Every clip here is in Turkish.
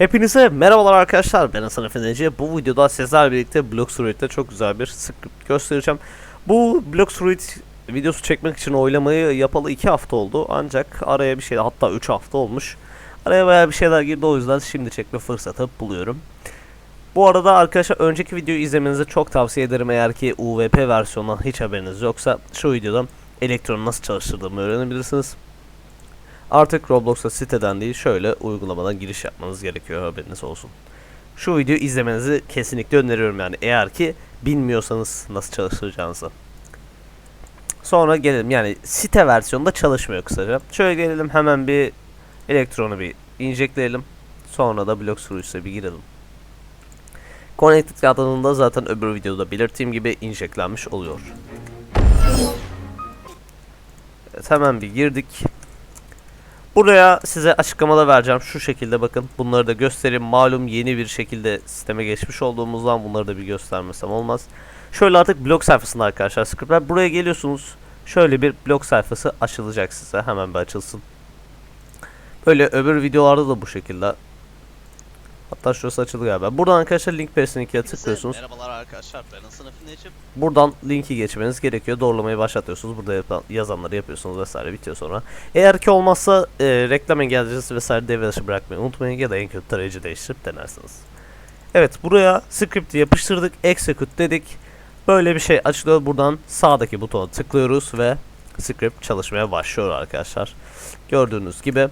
Hepinize merhabalar arkadaşlar ben Hasan Efendici. Bu videoda sizlerle birlikte Bloxroid'de çok güzel bir script göstereceğim. Bu Bloxroid videosu çekmek için oylamayı yapalı 2 hafta oldu ancak araya bir şey hatta 3 hafta olmuş. Araya bayağı bir şeyler girdi o yüzden şimdi çekme fırsatı buluyorum. Bu arada arkadaşlar önceki videoyu izlemenizi çok tavsiye ederim eğer ki UVP versiyonundan hiç haberiniz yoksa şu videoda elektronu nasıl çalıştırdığımı öğrenebilirsiniz. Artık Roblox'a siteden değil şöyle uygulamadan giriş yapmanız gerekiyor haberiniz olsun. Şu videoyu izlemenizi kesinlikle öneriyorum yani eğer ki bilmiyorsanız nasıl çalıştıracağınızı. Sonra gelelim yani site versiyonunda çalışmıyor kısaca. Şöyle gelelim hemen bir elektronu bir injekleyelim. Sonra da blok sürücüsüne bir girelim. Connected adında zaten öbür videoda belirttiğim gibi injeklenmiş oluyor. Evet hemen bir girdik. Buraya size açıklamada vereceğim. Şu şekilde bakın. Bunları da göstereyim. Malum yeni bir şekilde sisteme geçmiş olduğumuzdan bunları da bir göstermesem olmaz. Şöyle artık blog sayfasında arkadaşlar scriptler. Buraya geliyorsunuz. Şöyle bir blog sayfası açılacak size. Hemen bir açılsın. Böyle öbür videolarda da bu şekilde. Hatta şurası açıldı galiba. Buradan arkadaşlar link perisine tıklıyorsunuz. Merhabalar arkadaşlar ben Hasan Efendiciğim. Buradan linki geçmeniz gerekiyor. Doğrulamayı başlatıyorsunuz. Burada yapan, yazanları yapıyorsunuz vesaire bitiyor sonra. Eğer ki olmazsa e, reklam engelcisi vesaire devre dışı bırakmayı unutmayın ya da en kötü tarayıcı değiştirip denersiniz. Evet buraya script'i yapıştırdık. Execute dedik. Böyle bir şey açılıyor. Buradan sağdaki butona tıklıyoruz ve script çalışmaya başlıyor arkadaşlar. Gördüğünüz gibi.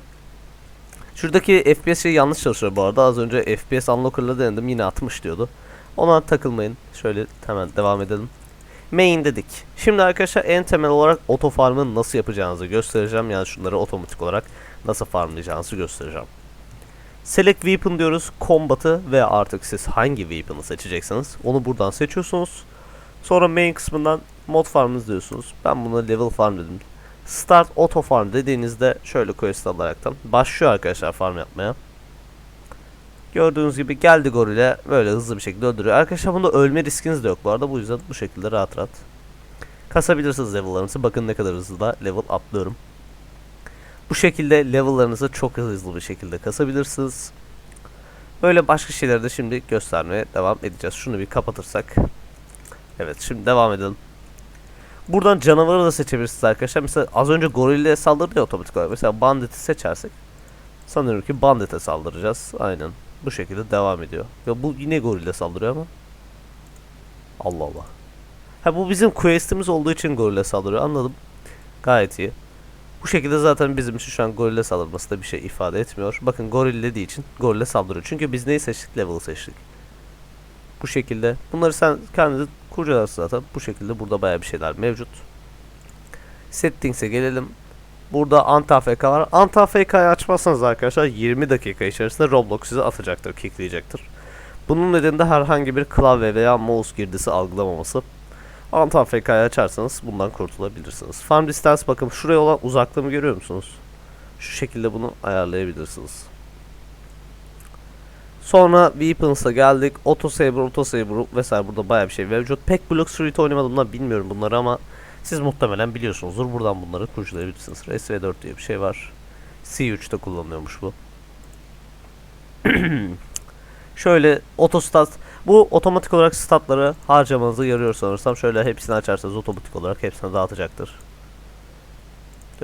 Şuradaki FPS şey yanlış çalışıyor bu arada. Az önce FPS unlocker'la denedim. Yine 60 diyordu. Ona takılmayın. Şöyle hemen devam edelim. Main dedik. Şimdi arkadaşlar en temel olarak auto farm'ı nasıl yapacağınızı göstereceğim. Yani şunları otomatik olarak nasıl farmlayacağınızı göstereceğim. Select Weapon diyoruz. Combat'ı ve artık siz hangi weapon'ı seçeceksiniz onu buradan seçiyorsunuz. Sonra main kısmından mod farm'ınız diyorsunuz. Ben buna level farm dedim. Start auto farm dediğinizde şöyle quest alaraktan başlıyor arkadaşlar farm yapmaya. Gördüğünüz gibi geldi gorile böyle hızlı bir şekilde öldürüyor. Arkadaşlar bunda ölme riskiniz de yok bu arada. Bu yüzden bu şekilde rahat rahat kasabilirsiniz level'larınızı. Bakın ne kadar hızlı da level atlıyorum. Bu şekilde level'larınızı çok hızlı bir şekilde kasabilirsiniz. Böyle başka şeyleri de şimdi göstermeye devam edeceğiz. Şunu bir kapatırsak. Evet şimdi devam edelim. Buradan canavarı da seçebilirsiniz arkadaşlar. Mesela az önce gorille saldırdı ya otomatik olarak. Mesela banditi seçersek sanıyorum ki bandite saldıracağız. Aynen. Bu şekilde devam ediyor. Ya bu yine gorille saldırıyor ama. Allah Allah. Ha bu bizim quest'imiz olduğu için gorille saldırıyor. Anladım. Gayet iyi. Bu şekilde zaten bizim için şu an gorille saldırması da bir şey ifade etmiyor. Bakın goril dediği için gorille saldırıyor. Çünkü biz neyi seçtik? Level'ı seçtik. Bu şekilde. Bunları sen kendiniz kurcalarsın zaten. Bu şekilde burada baya bir şeyler mevcut. Settings'e gelelim. Burada Anti-AFK var. Anti-AFK'yı açmazsanız arkadaşlar 20 dakika içerisinde Roblox sizi atacaktır, kickleyecektir. Bunun nedeni de herhangi bir klavye veya mouse girdisi algılamaması. Anti-AFK'yı açarsanız bundan kurtulabilirsiniz. Farm distance bakın şuraya olan uzaklığımı görüyor musunuz? Şu şekilde bunu ayarlayabilirsiniz. Sonra Weapons'a geldik. Auto Saber, Auto Saber vesaire burada baya bir şey mevcut. Pek Block Street oynamadığımdan bilmiyorum bunları ama siz muhtemelen biliyorsunuzdur. Buradan bunları kurcalayabilirsiniz. SV4 diye bir şey var. C3'te kullanılıyormuş bu. Şöyle otostat. Bu otomatik olarak statları harcamanızı yarıyor sanırsam. Şöyle hepsini açarsanız otomatik olarak hepsine dağıtacaktır.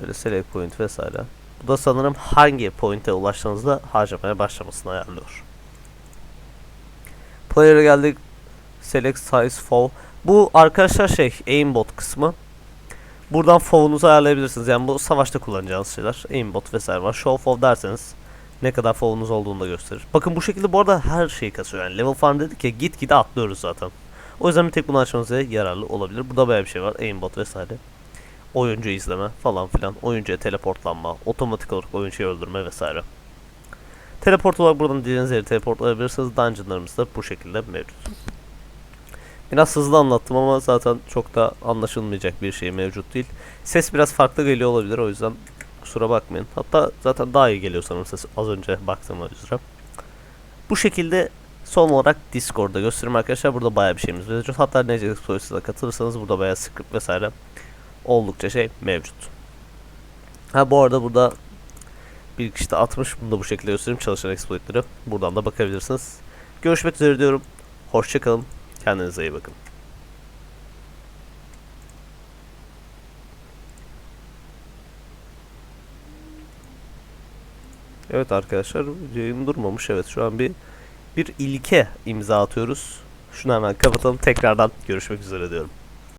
Böyle select point vesaire. Bu da sanırım hangi point'e ulaştığınızda harcamaya başlamasını ayarlıyor. Player'a geldik. Select size foul. Bu arkadaşlar şey aimbot kısmı. Buradan fov'unuzu ayarlayabilirsiniz. Yani bu savaşta kullanacağınız şeyler. Aimbot vesaire var. Show fow derseniz ne kadar fov'unuz olduğunu da gösterir. Bakın bu şekilde bu arada her şeyi kasıyor. Yani level farm dedik ya git gide atlıyoruz zaten. O yüzden bir tek bunu açmanıza yararlı olabilir. Burada bayağı bir şey var. Aimbot vesaire. Oyuncu izleme falan filan. Oyuncuya teleportlanma. Otomatik olarak oyuncuyu öldürme vesaire. Teleport olarak buradan dilediğiniz yere teleport alabilirsiniz. Dungeonlarımız da bu şekilde mevcut. Biraz hızlı anlattım ama zaten çok da anlaşılmayacak bir şey mevcut değil. Ses biraz farklı geliyor olabilir o yüzden kusura bakmayın. Hatta zaten daha iyi geliyor sanırım ses az önce baktığıma üzere. Bu şekilde son olarak Discord'da göstereyim arkadaşlar. Burada bayağı bir şeyimiz mevcut. Hatta Necdet Soysu'da katılırsanız burada bayağı script vesaire oldukça şey mevcut. Ha bu arada burada Bir kişi de atmış. Bunu da bu şekilde göstereyim. Çalışan exploitleri. Buradan da bakabilirsiniz. Görüşmek üzere diyorum. Hoşçakalın. Kendinize iyi bakın. Evet arkadaşlar yayın durmamış. Evet şu an bir bir ilke imza atıyoruz. Şunu hemen kapatalım. Tekrardan görüşmek üzere diyorum.